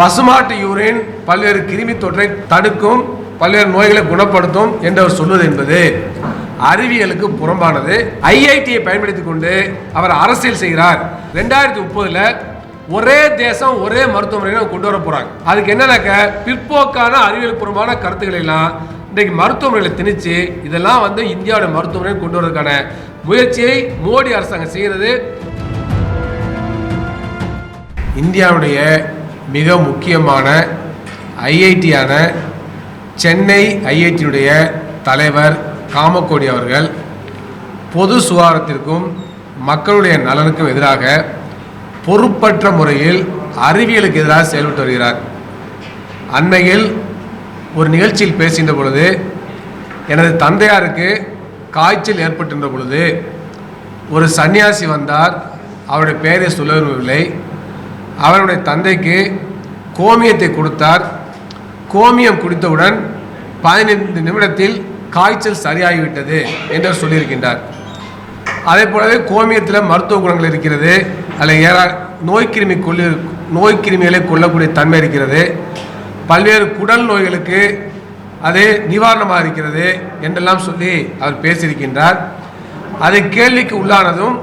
பசுமாட்டு யூரின் பல்வேறு கிருமி தொற்றை தடுக்கும் பல்வேறு நோய்களை குணப்படுத்தும் என்று அவர் சொல்வது என்பது அறிவியலுக்கு புறம்பானது. ஐஐடியை பயன்படுத்தி கொண்டு அவர் அரசியல் செய்கிறார். ரெண்டாயிரத்தி முப்பதுல ஒரே தேசம் ஒரே மருத்துவமனையை கொண்டு வர போறாங்க. அதுக்கு என்னன்னாக்க பிற்போக்கான அறிவியல் புறம்பான கருத்துக்களை எல்லாம் இன்றைக்கு மருத்துவமனைகளை திணிச்சு இதெல்லாம் வந்து இந்தியாவோட மருத்துவமனை கொண்டு வரதுக்கான முயற்சியை மோடி அரசாங்கம் செய்கிறது இந்தியாவுடைய மிக முக்கியமான ஐஐடியான சென்னை ஐஐடியுடைய தலைவர் காமக்கோடி அவர்கள் பொது சுகாதாரத்திற்கும் மக்களுடைய நலனுக்கும் எதிராக பொறுப்பற்ற முறையில் அறிவியலுக்கு எதிராக செயல்பட்டு வருகிறார். அண்மையில் ஒரு நிகழ்ச்சியில் பேசுகின்ற பொழுது எனது தந்தையாருக்கு காய்ச்சல் ஏற்பட்டிருந்த பொழுது ஒரு சன்னியாசி வந்தார். அவருடைய பெயரை சொல்ல விரும்பவில்லை அவருடைய தந்தைக்கு கோமியத்தை கொடுத்தார். கோமியம் குடித்தவுடன் பதினைந்து நிமிடத்தில் காய்ச்சல் சரியாகிவிட்டது என்று சொல்லியிருக்கின்றார். அதே போலவே கோமியத்தில் மருத்துவ குணங்கள் இருக்கிறது. அதில் ஏறா நோய்க்கிருமி கொல்லி நோய்க்கிருமிகளை கொல்லக்கூடிய தன்மை இருக்கிறது. பல்வேறு குடல் நோய்களுக்கு அது நிவாரணமாக இருக்கிறது என்றெல்லாம் சொல்லி அவர் பேசியிருக்கின்றார். அது கேள்விக்கு உள்ளானதும்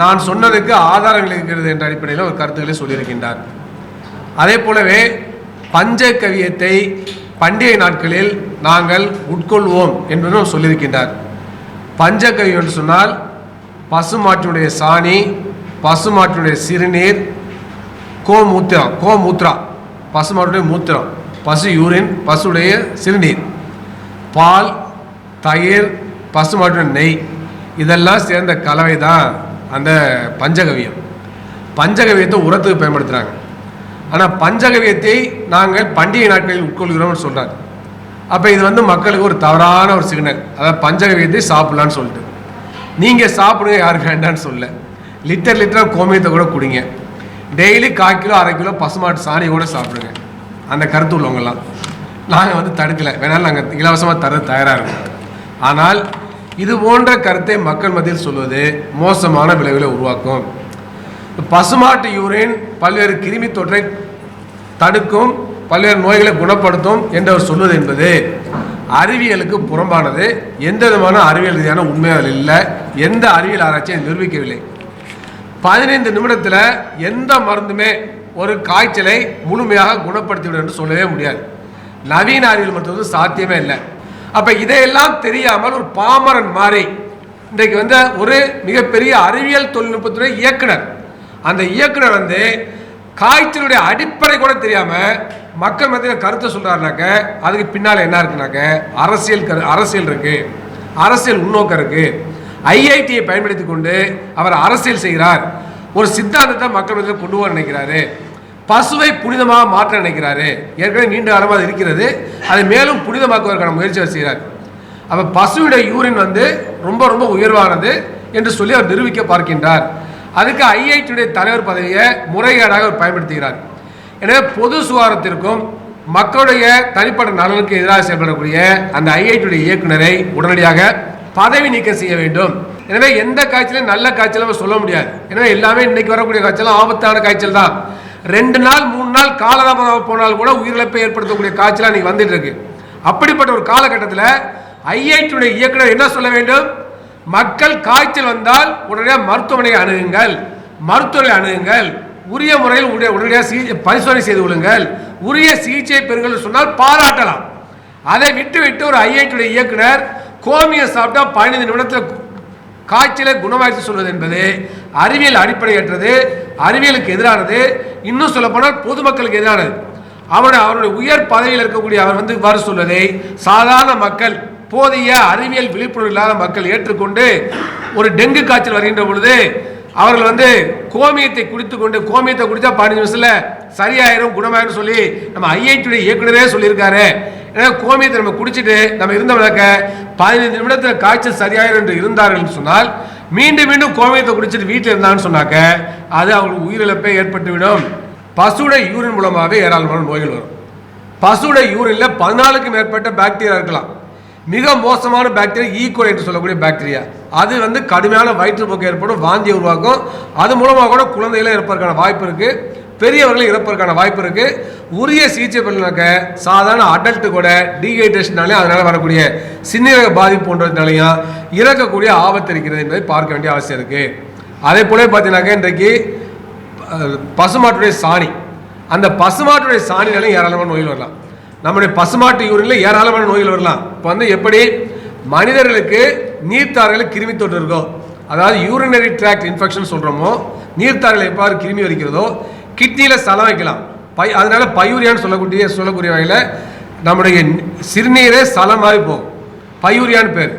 நான் சொன்னதுக்கு ஆதாரங்கள் இருக்கிறது என்ற அடிப்படையில் ஒரு கருத்துக்களை சொல்லியிருக்கின்றார். அதே போலவே பஞ்சகவியத்தை பண்டிகை நாட்களில் நாங்கள் உட்கொள்வோம் என்பதும் சொல்லியிருக்கின்றார். பஞ்சகவியம் என்று சொன்னால் பசுமாட்டினுடைய சாணி பசுமாட்டினுடைய சிறுநீர் கோமூத்திரம் கோமூத்ரா பசுமாட்டுடைய மூத்திரம் பசு யூரின் பசுடைய சிறுநீர் பால் தயிர் பசுமாட்டுடைய நெய் இதெல்லாம் சேர்ந்த கலவை தான் அந்த பஞ்சகவியம். பஞ்சகவியத்தை உரத்துக்கு பயன்படுத்துகிறாங்க ஆனால் பஞ்சகவியத்தை நாங்கள் பண்டிகை நாட்களில் உட்கொள்கிறோம்னு சொல்கிறார் அப்போ இது வந்து மக்களுக்கு ஒரு தவறான ஒரு சிக்னல். அதாவது பஞ்சகவியத்தை சாப்பிட்லான்னு சொல்லிட்டு. நீங்கள் சாப்பிடுங்க யாருக்கு வேண்டான்னு சொல்ல. லிட்டர் லிட்டராக கோமியத்தை கூட குடிங்க. டெய்லி கால் கிலோ அரை கிலோ பசுமாட்டு சாணி கூட சாப்பிடுங்க. அந்த கருத்து உள்ளவங்கெல்லாம். நாங்கள் வந்து தடுக்கலை. வேணாலும் நாங்கள் இலவசமாக தர தயாராக இருக்கோம். ஆனால் இது போன்ற கருத்தை மக்கள் மத்தியில் சொல்வது மோசமான விளைவில் உருவாக்கும். பசுமாட்டு யூரின் பல்வேறு கிருமி தொற்றை தடுக்கும் பல்வேறு நோய்களை குணப்படுத்தும் என்று அவர் சொல்வது என்பது அறிவியலுக்கு புறம்பானது. எந்த விதமான அறிவியல் ரீதியான உண்மைகள் இல்லை. எந்த அறிவியல் ஆராய்ச்சியும் நிரூபிக்கவில்லை. பதினைந்து நிமிடத்தில் எந்த மருந்துமே ஒரு காய்ச்சலை முழுமையாக குணப்படுத்திவிடும் என்று சொல்லவே முடியாது. நவீன அறிவியல் மருத்துவது சாத்தியமே இல்லை. அப்போ இதையெல்லாம் தெரியாமல் ஒரு பாமரன் மாறி இன்றைக்கு வந்து ஒரு மிகப்பெரிய அறிவியல் தொழில்நுட்பத்துறை இயக்குனர் அந்த இயக்குனர் வந்து காய்ச்சலுடைய அடிப்படை கூட தெரியாம மக்கள் மத்தியில் கருத்தை சொல்றாருனாக்க அதுக்கு பின்னால் என்ன இருக்குனாக்க அரசியல் கரு அரசியல் இருக்கு. அரசியல் உள்நோக்கம் இருக்கு. ஐஐடியை பயன்படுத்தி கொண்டு அவர் அரசியல் செய்கிறார். ஒரு சித்தாந்தத்தை மக்கள் மத்தியில் கொண்டு வர நினைக்கிறாரு. பசுவை புனிதமாக மாற்ற நினைக்கிறாரு. ஏற்கனவே நீண்ட காலமாக அது இருக்கிறது. அதை மேலும் புனிதமாக்குவதற்கான முயற்சி அவர் செய்கிறார். அப்போ பசுவிட யூரின் வந்து ரொம்ப ரொம்ப உயர்வானது என்று சொல்லி அவர் நிரூபிக்க பார்க்கின்றார். அதுக்கு ஐஐடியுடைய தலைவர் பதவியை முறைகேடாக அவர் பயன்படுத்துகிறார். எனவே பொது சுகாதாரத்திற்கும் மக்களுடைய தனிப்பட்ட நலனுக்கு எதிராக செயல்படக்கூடிய அந்த ஐஐடியுடைய இயக்குனரை உடனடியாக பதவி நீக்கம் செய்ய வேண்டும். எனவே எந்த காய்ச்சலையும் நல்ல காய்ச்சல் நம்ம சொல்ல முடியாது. எனவே எல்லாமே இன்னைக்கு வரக்கூடிய காய்ச்சலும் ஆபத்தான காய்ச்சல் தான். ரெண்டு நாள் மூணு நாள் காலதாமதமாக போனால் கூட உயிரிழப்பை ஏற்படுத்தக்கூடிய காய்ச்சலாக இன்னைக்கு வந்துட்டு இருக்கு. அப்படிப்பட்ட ஒரு காலகட்டத்தில் ஐஐடியுடைய இயக்குனர் என்ன சொல்ல வேண்டும்? மக்கள் காய்ச்சல் வந்தால் உடனடியாக மருத்துவமனையை அணுகுங்கள். மருத்துவரை அணுகுங்கள். உரிய முறையில் உடைய- உடனடியாக சிகிச்சை பரிசோதனை செய்து கொள்ளுங்கள். உரிய சிகிச்சை பெறுங்கள் சொன்னால் பாராட்டலாம். அதை விட்டு விட்டு ஒரு ஐஐடியுடைய இயக்குனர் கோமியை சாப்பிட்டா பதினைந்து நிமிடத்தில் காய்ச்சலை குணமாக்கி சொல்வது என்பது அறிவியல் அடிப்படையற்றது அறிவியலுக்கு எதிரானது. இன்னும் சொல்லப்போனால் பொதுமக்களுக்கு எதிரானது. அவருடைய அவருடைய உயர் பதவியில் இருக்கக்கூடிய அவர் வந்து இவ்வாறு சொல்வதை சாதாரண மக்கள் போதிய அறிவியல் விழிப்புணர்வு இல்லாத மக்கள் ஏற்றுக்கொண்டு ஒரு டெங்கு காய்ச்சல் வருகின்ற பொழுது அவர்கள் வந்து கோமியத்தை குடித்து கொண்டு கோமியத்தை குடித்தா பதினஞ்சு நிமிஷத்தில் சரியாயிரும் குணமாயிரும் சொல்லி நம்ம ஐஐடியுடைய இயக்குனரே சொல்லியிருக்காரு. ஏன்னா கோமியத்தை நம்ம குடிச்சிட்டு நம்ம இருந்தவனாக்க பதினைந்து நிமிடத்தில் காய்ச்சல் சரியாயிரும் என்று இருந்தார்கள் என்று சொன்னால் மீண்டும் மீண்டும் கோமியத்தை குடிச்சிட்டு வீட்டில் இருந்தான்னு சொன்னாக்க அது அவங்களுக்கு உயிரிழப்பே ஏற்பட்டுவிடும். பசுடைய யூரின் மூலமாகவே ஏராளமான நோய்கள் வரும். பசுடைய யூரினில் பதினாலுக்கும் மேற்பட்ட பாக்டீரியா இருக்கலாம். மிக மோசமான பாக்டீரியா ஈக்குவல் e. என்று சொல்லக்கூடிய பாக்டீரியா அது வந்து கடுமையான வயிற்றுப்போக்கு ஏற்படும் வாந்தியை உருவாக்கும். அது மூலமாக கூட குழந்தைகளை இருப்பதற்கான வாய்ப்பு இருக்குது பெரியவர்கள் இறப்பதற்கான வாய்ப்பு இருக்குது உரிய சிகிச்சை பண்ணாக்க சாதாரண அடல்ட்டு கூட டீஹைட்ரேஷனாலே அதனால் வரக்கூடிய சிறுநீரக பாதிப்பு போன்றதுனாலையும் இறக்கக்கூடிய ஆபத்து இருக்கிறது என்பதை பார்க்க வேண்டிய அவசியம் இருக்குது அதே போல பார்த்தீங்கன்னாக்க இன்றைக்கு பசுமாட்டுடைய சாணி. அந்த பசுமாட்டுடைய சாணினாலும் ஏராளமான நோய்கள் வரலாம். நம்முடைய பசுமாட்டு யூரின்ல ஏராளமான நோய்கள் வரலாம். இப்போ வந்து எப்படி மனிதர்களுக்கு நீர்த்தாறுகளில் கிருமி தொற்று இருக்கோ அதாவது யூரினரி ட்ராக்ட் இன்ஃபெக்ஷன் சொல்கிறோமோ நீர்த்தாறுகள் எவ்வாறு கிருமி வரைக்கிறதோ கிட்னியில் சலம் வைக்கலாம். பை அதனால பயூரியான்னு சொல்லக்கூடிய சொல்லக்கூடிய வகையில் நம்முடைய சிறுநீரே சலம் மாதிரி போகும். பயூரியான்னு பேர்.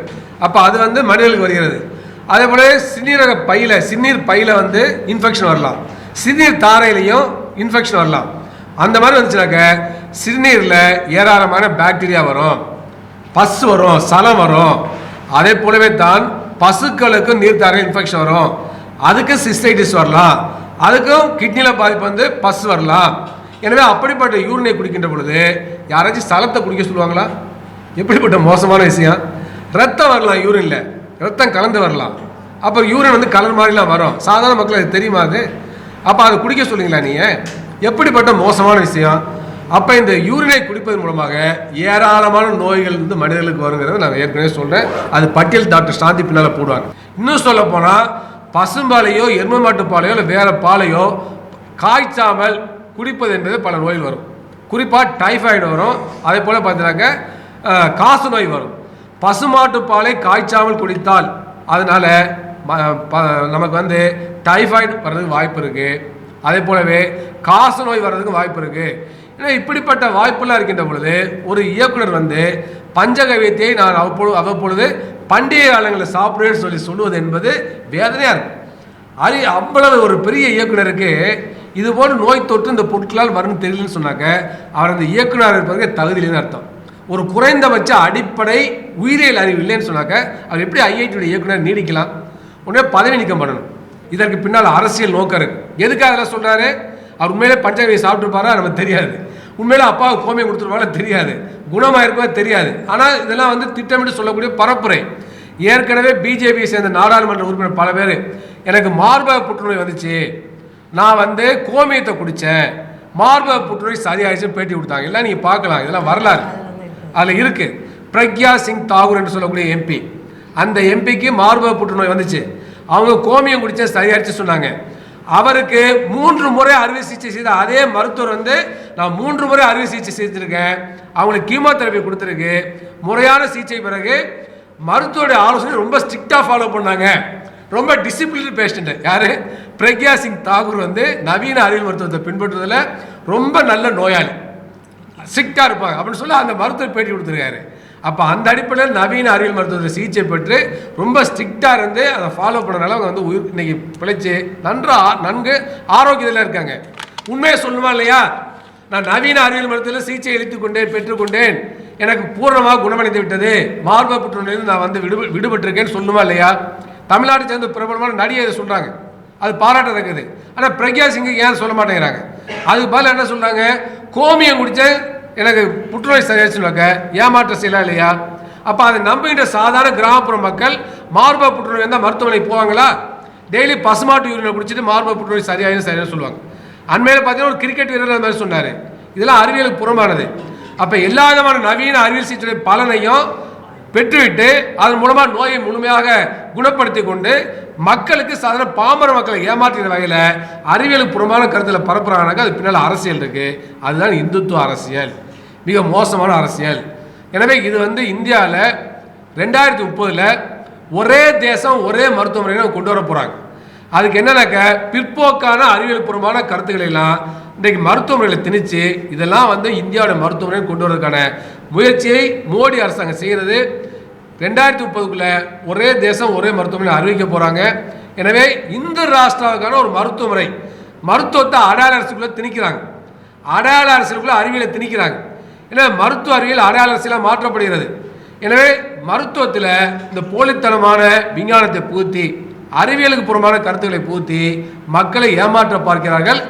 அப்போ அது வந்து மனிதர்களுக்கு வருகிறது. அதே போல சிறுநீரக பையில் சிறுநீர் பையில் வந்து இன்ஃபெக்ஷன் வரலாம். சிறுநீர் தாரையிலையும் இன்ஃபெக்ஷன் வரலாம். அந்த மாதிரி வந்துச்சுனாக்க சிறுநீரில் ஏராளமான பாக்டீரியா வரும். பஸ் வரும் சலம் வரும். அதே போலவே தான் பசுக்களுக்கும் நீர்த்தார இன்ஃபெக்ஷன் வரும். அதுக்கு சிஸ்டைட்டிஸ் வரலாம். அதுக்கும் கிட்னியில் பாதிப்பு வந்து பஸ் வரலாம். எனவே அப்படிப்பட்ட யூரினை குடிக்கின்ற பொழுது யாராச்சும் சலத்தை குடிக்க சொல்லுவாங்களா? எப்படிப்பட்ட மோசமான விஷயம்? ரத்தம் வரலாம் யூரினில் ரத்தம் கலந்து வரலாம். அப்புறம் யூரின் வந்து கலர் மாதிரிலாம் வரும். சாதாரண மக்கள் அது தெரியுமா அது? அப்போ அதை குடிக்க சொல்லுங்களா நீங்கள் எப்படிப்பட்ட மோசமான விஷயம்? அப்போ இந்த யூரினை குடிப்பதன் மூலமாக ஏராளமான நோய்கள் வந்து மனிதர்களுக்கு வருங்கிறத நான் ஏற்கனவே சொல்கிறேன் அது பட்டியல் டாக்டர் சாந்தி பின்னால் போடுவாங்க. இன்னும் சொல்ல போனால் பசும்பாலையோ எருமை மாட்டு பாலையோ இல்லை வேறு பாலையோ காய்ச்சாமல் குடிப்பது என்பது பல நோய்கள் வரும். குறிப்பாக டைஃபாய்டு வரும். அதே போல் பார்த்தீங்கன்னாக்க காசு நோய் வரும். பசுமாட்டு பாலை காய்ச்சாமல் குடித்தால் அதனால் நமக்கு வந்து டைஃபாய்டு வர்றதுக்கு வாய்ப்பு இருக்குது அதே போலவே காச நோய் வர்றதுக்கு வாய்ப்பு இருக்கு. ஏன்னா இப்படிப்பட்ட வாய்ப்பெல்லாம் இருக்கின்ற பொழுது ஒரு இயக்குனர் வந்து பஞ்சகவியத்தை நான் அவ்வப்பொழுது அவ்வப்பொழுது பண்டிகை காலங்களில் சாப்பிடுவேன்னு சொல்லி சொல்லுவது என்பது வேதனையாக இருக்கும் அது அவ்வளவு ஒரு பெரிய இயக்குனருக்கு இது போல நோய் தொற்று இந்த பொருட்களால் வரும்னு தெரியலன்னு சொன்னாக்க அவர் அந்த இயக்குனர் இருப்பதற்கு தகுதியிலேன்னு அர்த்தம். ஒரு குறைந்தபட்ச அடிப்படை உயிரியல் அறிவு இல்லைன்னு சொன்னாக்க அவர் எப்படி ஐஐடியுடைய இயக்குனர் நீடிக்கலாம்? உடனே பதவி நீக்கம் பண்ணணும். இதற்கு பின்னால் அரசியல் நோக்கம் இருக்கு. எதுக்காக அதெல்லாம் சொல்றாரு? அவர் உண்மையிலே பஞ்சகவியை சாப்பிட்டுருப்பாரா? நமக்கு தெரியாது. உண்மையில அப்பாவுக்கு கோமியம் கொடுத்துருப்பாரா? தெரியாது. குணமாக தெரியாது. ஆனால் இதெல்லாம் வந்து திட்டமிட்டு சொல்லக்கூடிய பரப்புரை. ஏற்கனவே பிஜேபியை சேர்ந்த நாடாளுமன்ற உறுப்பினர் பல பேர் எனக்கு மார்பக புற்றுநோய் வந்துச்சு. நான் வந்து கோமியத்தை குடித்தேன் மார்பக புற்றுநோய் சரியாயிடுச்சு பேட்டி கொடுத்தாங்க. எல்லாம் நீங்கள் பார்க்கலாம். இதெல்லாம் வரலாறு. அதில் இருக்குது பிரக்யா சிங் தாகூர் என்று சொல்லக்கூடிய எம்பி அந்த எம்பிக்கு மார்பக புற்றுநோய் வந்துச்சு. அவங்க கோமியம் குடிச்ச சரியாச்சு சொன்னாங்க. அவருக்கு மூன்று முறை அறுவை சிகிச்சை செய்த அதே மருத்துவர் வந்து நான் மூன்று முறை அறுவை சிகிச்சை செய்திருக்கேன் அவங்களுக்கு கீமோதெரபி கொடுத்துருக்கு. முறையான சிகிச்சை பிறகு மருத்துவருடைய ஆலோசனை ரொம்ப ஸ்ட்ரிக்டாக ஃபாலோ பண்ணாங்க. ரொம்ப டிசிப்ளின் பேஷண்ட் யார்? பிரக்யா சிங் தாகூர் வந்து நவீன அறிவியல் மருத்துவத்தை பின்பற்றுவதில் ரொம்ப நல்ல நோயாளி. ஸ்ட்ரிக்டாக இருப்பாங்க. அப்படின்னு சொல்லி அந்த மருத்துவர் பேட்டி கொடுத்துருக்காரு. அப்போ அந்த அடிப்படையில் நவீன அறிவியல் மருத்துவத்தில் சிகிச்சை பெற்று ரொம்ப ஸ்ட்ரிக்டாக இருந்து அதை ஃபாலோ பண்ணனால அவங்க வந்து உயிர் இன்னைக்கு பிழைச்சு நன்றாக நன்கு ஆரோக்கியத்தில் இருக்காங்க. உண்மையை சொல்லுமா இல்லையா? நான் நவீன அறிவியல் மருத்துவத்தில் சிகிச்சை அளித்துக் கொண்டேன் பெற்றுக்கொண்டேன். எனக்கு பூர்ணமாக குணமடைந்து விட்டது. மார்பக புற்றுநோயிலிருந்து நான் வந்து விடு விடுபட்டிருக்கேன்னு சொல்லுமா இல்லையா? தமிழ்நாட்டை சேர்ந்த பிரபலமான நடிகை இதை சொல்கிறாங்க அது பாராட்டத்தக்கது. ஆனால் பிரக்யா சிங்கு ஏன் சொல்ல மாட்டேங்கிறாங்க? அதுக்கு பதில் என்ன சொல்கிறாங்க கோமியம் குடித்தேன் எனக்கு புற்றுநோய் சரியாச்சுனாக்க ஏமாற்றம் செய்யலாம் இல்லையா? அப்போ அதை நம்புகின்ற சாதாரண கிராமப்புற மக்கள் மார்பக புற்றுநோய் இருந்தால் மருத்துவமனைக்கு போவாங்களா? டெய்லி பசுமாட்டு யூரினை குடிச்சிட்டு மார்பக புற்றுநோய் சரியாயிரும் சரியானு சொல்லுவாங்க. அண்மையில் பார்த்தீங்கன்னா ஒரு கிரிக்கெட் வீரர் அந்த மாதிரி சொன்னார். இதெல்லாம் அறிவியலுக்கு புறமானது அப்போ எல்லா விதமான நவீன அறிவியல் சிகிச்சை பலனையும் பெற்றுவிட்டு அதன் மூலமாக நோயை முழுமையாக குணப்படுத்தி கொண்டு மக்களுக்கு சாதாரண பாமர மக்களை ஏமாற்றுகிற வகையில் அறிவியலுக்கு புறமான கருத்தில் பரப்புறாங்கனாக்கா அது பின்னால் அரசியல் இருக்குது அதுதான் இந்துத்துவ அரசியல். மிக மோசமான அரசியல். எனவே இது வந்து இந்தியாவில் ரெண்டாயிரத்தி முப்பதில் ஒரே தேசம் ஒரே மருத்துவமனையை கொண்டு வர போகிறாங்க அதுக்கு என்னன்னாக்க பிற்போக்கான அறிவியல் பூர்வமான கருத்துக்களை எல்லாம் இன்றைக்கு மருத்துவமனையில் திணிச்சு இதெல்லாம் வந்து இந்தியாவோட மருத்துவமனை கொண்டு வரதுக்கான முயற்சியை மோடி அரசாங்கம் செய்கிறது. ரெண்டாயிரத்தி முப்பதுக்குள்ள ஒரே தேசம் ஒரே மருத்துவமனை அறிவிக்க போகிறாங்க எனவே இந்து ராஷ்டிராவுக்கான ஒரு மருத்துவமுறை மருத்துவத்தை அடையாள அரசுக்குள்ளே திணிக்கிறாங்க. அடையாள அரசுக்குள்ளே அறிவியலை திணிக்கிறாங்க. ஏன்னா மருத்துவ அறிவியல் அடையாள அரசியலாக மாற்றப்படுகிறது. எனவே மருத்துவத்தில் இந்த போலித்தனமான விஞ்ஞானத்தை புகுத்தி அறிவியலுக்கு புறமான கருத்துக்களை புகுத்தி மக்களை ஏமாற்ற பார்க்கிறார்கள்.